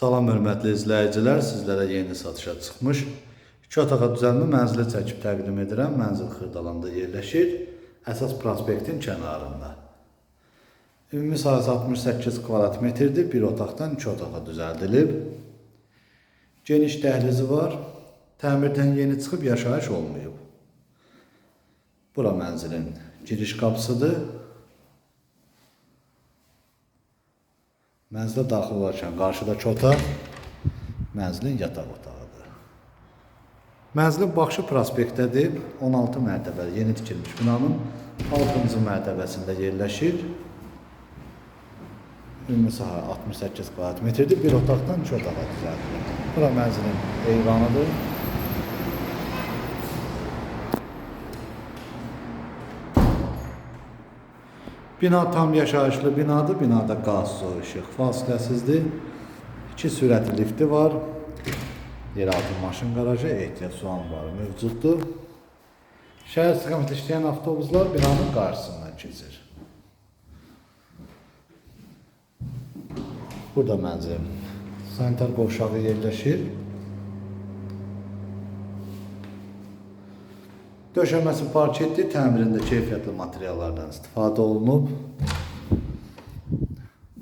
Salam hörmətli izləyicilər, sizlərə yeni satışa çıxmış 2 otağa düzəlmə mənzili çəkib təqdim edirəm. Mənzil Xırdalanda yerləşir, əsas prospektin kənarında. Ümumi sahəsi 68 kvadrat metrdir. Bir otaqdan 2 otağa düzəldilib. Geniş dəhlizi var. Təmirdən yeni çıxıb yaşayış olmayıb. Bura mənzilin giriş qapısıdır. Mənzilə daxil olarkən qarşıdakı otaq mənzilin yataq otağıdır. Mənzilin baxışı prospektdədir. 16 mərtəbəli yeni tikilmiş binanın 6-cı mərtəbəsində yerləşir. Ümumi sahə 68 kvadrat metrdir. Bir otaqdan 2 otağa düzəldilir. Bura mənzilin eyvanıdır. Bina tam yaşayışlı binadır. Binada qaz, su, işıq fasiləsizdir. İki sürətli lifti var. Yeraltı maşın qarajı, ehtiyat su anbarı mövcuddur. Şəhər istiqamətində işləyən avtobuslar binanın qarşısından keçir. Burada mənzil sanitar qovşağı yerləşir. Döşəməsi parketli, təmirində keyfiyyətli materiallardan istifadə olunub.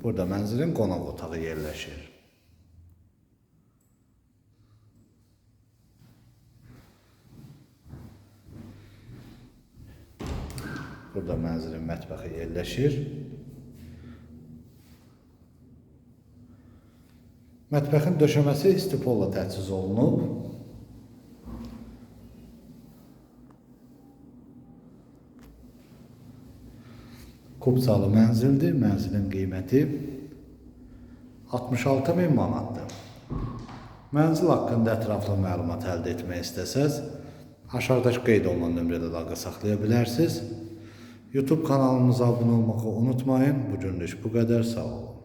Burada mənzilin qonaq otağı yerləşir. Burada mənzilin mətbəxi yerləşir. Mətbəxin döşəməsi istipolla təchiz olunub. Kubsalı mənzildir. Mənzilin qiyməti 66 min manatdır. Mənzil haqqında ətraflı məlumat əldə etmək istəsəz, aşağıdakı qeyd olunan nömrədə əlaqə saxlaya bilərsiniz. YouTube kanalımıza abunə olmağı unutmayın. Bu günlük bu qədər. Sağ olun.